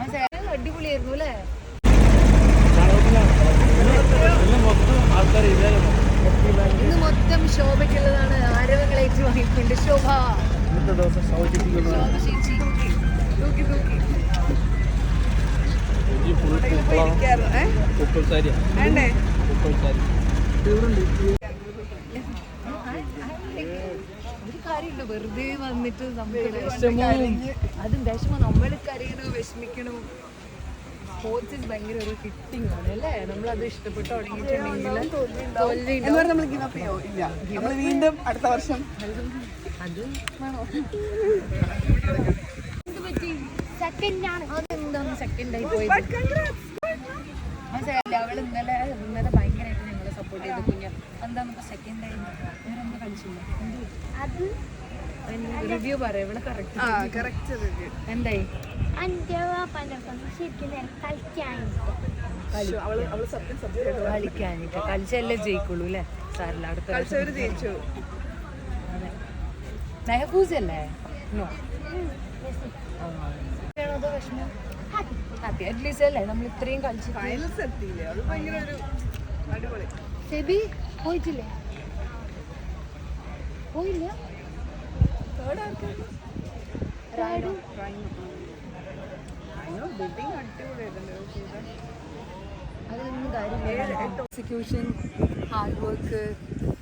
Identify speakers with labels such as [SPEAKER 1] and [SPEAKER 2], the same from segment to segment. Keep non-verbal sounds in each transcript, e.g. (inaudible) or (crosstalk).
[SPEAKER 1] അടിപൊളിയായിരുന്നു അല്ലേ? ഇന്ന് മൊത്തം ശോഭയ്ക്കുള്ളതാണ് ഏറ്റുവാങ്ങിക്കൊണ്ട് ശോഭ. ചേച്ചി. കാര്യമില്ല. വെറുതെ വന്നിട്ട് നമുക്ക് വിഷമവും അതും വിഷമം. നമ്മൾ കരയണു വിഷമിക്കണു? ഭയങ്കര ഒരു ഫിറ്റിംഗ് ആണ് അല്ലേ? നമ്മൾ അത് ഇഷ്ടപ്പെട്ട് തുടങ്ങിയിട്ടുണ്ടെങ്കിൽ
[SPEAKER 2] വീണ്ടും അടുത്ത വർഷം.
[SPEAKER 1] അത് വേണോ? പോയത്. അവൾ ഇന്നലെ ഇന്നലെ ഭയങ്കരമായിട്ട് സപ്പോർട്ട് ചെയ്ത് കുഞ്ഞ എന്താ സെക്കൻഡ് ആയി വേറെ എന്താ? കളിച്ചില്ല
[SPEAKER 3] അത്
[SPEAKER 1] റിവ്യൂ പറയാം. ഇവിടെ കറക്റ്റ്
[SPEAKER 2] ആ കറക്റ്റ് റിവ്യൂ
[SPEAKER 1] എന്തായി? കളിക്കാനിട്ട്. കളിച്ചല്ലേ ജയിക്കുള്ളൂ അല്ലേ? സാറില്ല അടുത്ത
[SPEAKER 2] ജയിച്ചു.
[SPEAKER 1] മെഹഫൂസ് അല്ലേ ഹാപ്പി. അറ്റ്ലീസ്റ്റ് അല്ലേ? നമ്മൾ ഇത്രയും കളിച്ചു
[SPEAKER 2] ഫൈനൽസ് എത്തിയില്ലേ? അത് ഭയങ്കര ഒരു അടിപൊളി.
[SPEAKER 3] സെബി പോയിട്ടില്ലേ? പോയില്ല.
[SPEAKER 1] അതൊന്നും കാര്യമില്ല എക്സിക്യൂഷൻ ഹാർഡ് വർക്ക്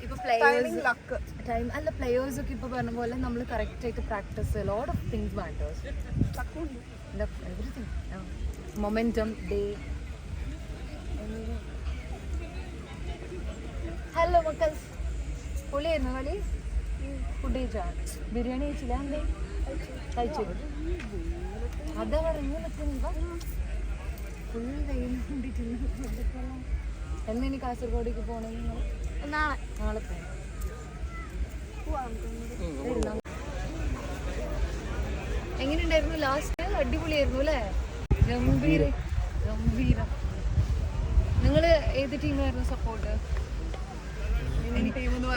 [SPEAKER 1] ഇപ്പൊ
[SPEAKER 2] ടൈമിംഗ്
[SPEAKER 1] പ്ലേയേഴ്സ്
[SPEAKER 2] ലക്ക്
[SPEAKER 1] ടൈം അല്ല പ്ലെയേഴ്സ് ഒക്കെ ഇപ്പൊ പറഞ്ഞ പോലെ നമ്മൾ കറക്റ്റ് ആയിട്ട് practice lot of things matters everything momentum day hello മക്കൾസ് പൊളിയായിരുന്നു കളി. ഫുഡ് കഴിച്ചാ ബിരിയാണി കഴിച്ചില്ല എന്തേ കഴിച്ചു. അതാ പറഞ്ഞു നിൽക്കുന്നതാ ഫുൾ വെയിൽ കൊണ്ടിട്ടുണ്ട് എന്നാ ഇനി കാസർഗോഡേക്ക് നിങ്ങൾ?
[SPEAKER 3] നാളെ.
[SPEAKER 1] നാളെ എങ്ങനെയുണ്ടായിരുന്നു? ലാസ്റ്റ് അടിപൊളിയായിരുന്നു അല്ലേ? ഗംഭീര. ഗംഭീര. നിങ്ങൾ ഏത് ടീമായിരുന്നു സപ്പോർട്ട്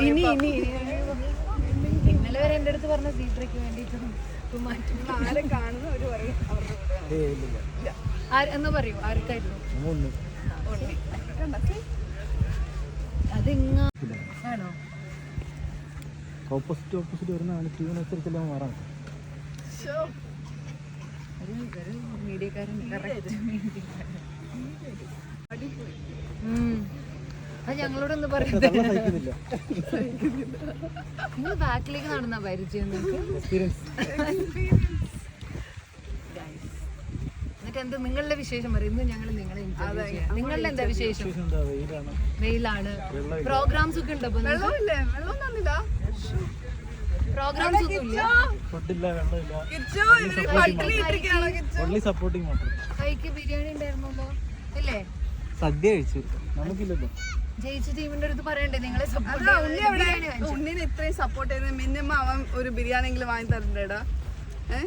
[SPEAKER 1] ഇനി ഇനി ഇന്നലെ വരെ എന്റെ അടുത്ത് പറഞ്ഞ സീത്രയ്ക്ക് വേണ്ടിയിട്ടും ഇപ്പം മാറ്റി
[SPEAKER 2] ആരെ കാണുന്നു ഒരു പറയും.
[SPEAKER 1] എന്ന് പറയൂ? ആർക്കായിരുന്നു? അതിങ്ങ ആണോ?
[SPEAKER 4] ഓപ്പോസിറ്റ് ഓപ്പോസിറ്റ് വരുന്ന ടീമിനനുസരിച്ചെല്ലാം മാറാം
[SPEAKER 1] മീഡിയക്കാരൻ കറക്റ്റ്
[SPEAKER 2] അടിപൊളി.
[SPEAKER 1] അത് ഞങ്ങളോടൊന്ന് പറയുന്നത് ബാക്കിലേക്ക് നടന്ന പരിചയം എന്നിട്ട് എന്താ നിങ്ങളുടെ വിശേഷം പറയും. ഇന്ന് ഞങ്ങൾ നിങ്ങളെ. നിങ്ങളുടെ എന്താ വിശേഷം?
[SPEAKER 4] വെയിലാണ്.
[SPEAKER 1] പ്രോഗ്രാംസ് ഒക്കെ ഉണ്ട് പ്രോഗ്രാംസ് ഒന്നും ഇല്ല
[SPEAKER 4] ഫുഡില്ല വെള്ളമില്ല. സപ്പോർട്ടിങ് മാത്രം.
[SPEAKER 1] കൈക്ക് ബിരിയാണി ഉണ്ടായിരുന്നല്ലോ ഇല്ലേ?
[SPEAKER 4] സദ്യ കഴിച്ചു. നമുക്കില്ലല്ലോ.
[SPEAKER 1] ജയിച്ച ടീമിന്റെ അടുത്ത് പറയണ്ടേ? നിങ്ങളെ
[SPEAKER 2] ഉണ്ണിനെ ഇത്രയും സപ്പോർട്ട് ചെയ്യുന്ന മിനിമം അവൻ ഒരു ബിരിയാണി എങ്കിലും വാങ്ങി തരണ്ടേടാ ഏ?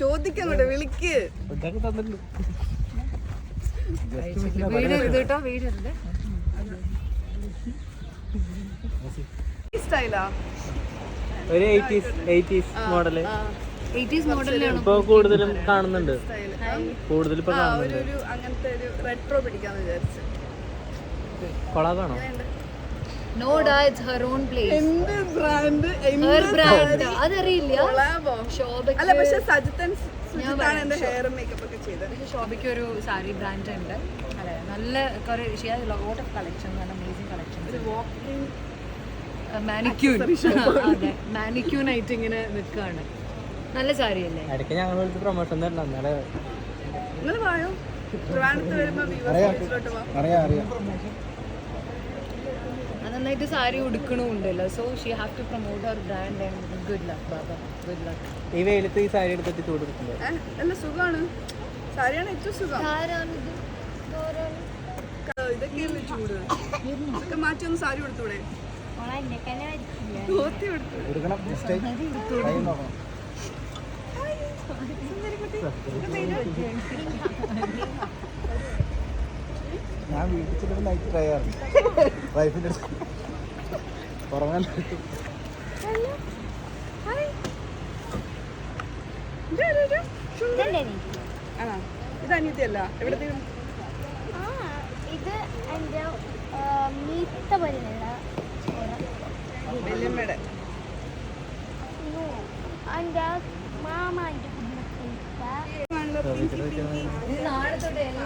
[SPEAKER 2] ചോദിക്കുന്നുണ്ട് വിളിക്ക്.
[SPEAKER 4] ഫുഡൊക്കെ തന്നിട്ടുണ്ട്.
[SPEAKER 1] വീട് ഇത് കേട്ടോ വീട്
[SPEAKER 2] ഈ സ്റ്റൈലാ
[SPEAKER 5] ഒരു
[SPEAKER 1] മോഡൽ
[SPEAKER 5] ഇപ്പൊ കൂടുതലും കാണുന്നുണ്ട്. കൂടുതൽ ഇപ്പൊ
[SPEAKER 2] അങ്ങനത്തെ ഒരു റെട്രോ പിടിക്കാന്ന് വിചാരിച്ചു.
[SPEAKER 5] കൊളാതാണോ
[SPEAKER 1] നോ ഡാ ഇറ്റ്സ് ഹെർ ഓൺ പ്ലേസ്
[SPEAKER 2] എന്ത് ബ്രാൻഡ്
[SPEAKER 1] ഹെർ ബ്രാൻഡ് അതറിയില്ല.
[SPEAKER 2] കൊളാബോ.
[SPEAKER 1] ശോഭയ്ക്ക്
[SPEAKER 2] അല്ല പക്ഷേ സജിത്തൻ സുജിത്താണ് എന്റെ ഹെയർ മേക്കപ്പ് ഒക്കെ ചെയ്തത്.
[SPEAKER 1] പക്ഷെ ശോഭയ്ക്ക് ഒരു സാരി ബ്രാൻഡ് ഉണ്ട്. അതെ നല്ല കുറെ ലോട്ട് ഓഫ് കളക്ഷൻ നല്ല അമേസിങ് കളക്ഷൻസ് മാനിക്യൂൻ അതെ മാനിക്യൂൻ ആയിട്ട് ഇങ്ങനെ നിൽക്കുകയാണ്. നല്ല സാരി അല്ലേ
[SPEAKER 5] ഇടയ്ക്ക് ഞങ്ങൾ വിളിച്ച് പ്രൊമോഷൻ തരണം എന്നാലേ.
[SPEAKER 2] നിങ്ങൾ വായോ? ട്രിവാൻഡ്രത്ത് വരുമ്പോൾ
[SPEAKER 4] അറിയാം അറിയാം.
[SPEAKER 1] നന്നായിട്ട് sari ഉടുക്കണമുണ്ടല്ലോ. So she have to promote our brand and good luck Baba good luck
[SPEAKER 5] ഈ വെയിലത്ത് ഈ സാരി എടുത്തിട്ട് ചൂട്
[SPEAKER 2] നല്ല സുഖമാണ് സാരിയാണ് ഏറ്റവും സുഖം. ഇതൊക്കെയല്ലേ ചൂട്? ഇതൊക്കെ മാറ്റി ഒന്ന് സാരി കൊടുത്തൂടെ ധോത്തി കൊടുത്തു
[SPEAKER 4] ഞാൻ വീട്ടിൽ നൈറ്റ് ട്രൈ ചെയ്യാറുണ്ട്. (laughs) വൈഫിന്റെ ഉറങ്ങാൻ
[SPEAKER 2] ആണോ? ഇത് അനിയത്തിയല്ല. എവിടത്തേക്കും
[SPEAKER 3] ആ ഇത് എന്റെ മീത്ത പോലെയുള്ള
[SPEAKER 2] വല്യമ്മയുടെ.
[SPEAKER 3] എന്റെ മാമാന്റെ കുടുംബത്തിലത്തെ
[SPEAKER 1] ഇത് നാളെ തൊട്ട്
[SPEAKER 2] എന്ന്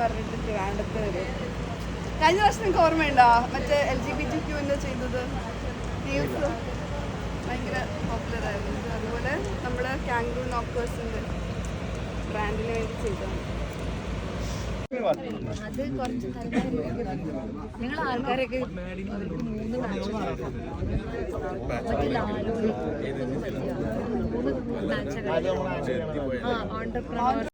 [SPEAKER 2] പറഞ്ഞിട്ട് ട്രിവാൻഡത്ത് കഴിഞ്ഞ വർഷം നിങ്ങൾക്ക് ഓർമ്മയുണ്ടോ? മറ്റേ L G B T Q എന്താ ചെയ്തത്? ന്യൂസ് ഭയങ്കര പോപ്പുലർ ആയിരുന്നു. അതുപോലെ നമ്മുടെ കാംഗ്രൂ നോക്കേഴ്സിന്റെ ബ്രാൻഡിന് വേണ്ടി ചെയ്തതാണ്.
[SPEAKER 1] അത് കുറച്ച് നിങ്ങൾ ആൾക്കാരൊക്കെ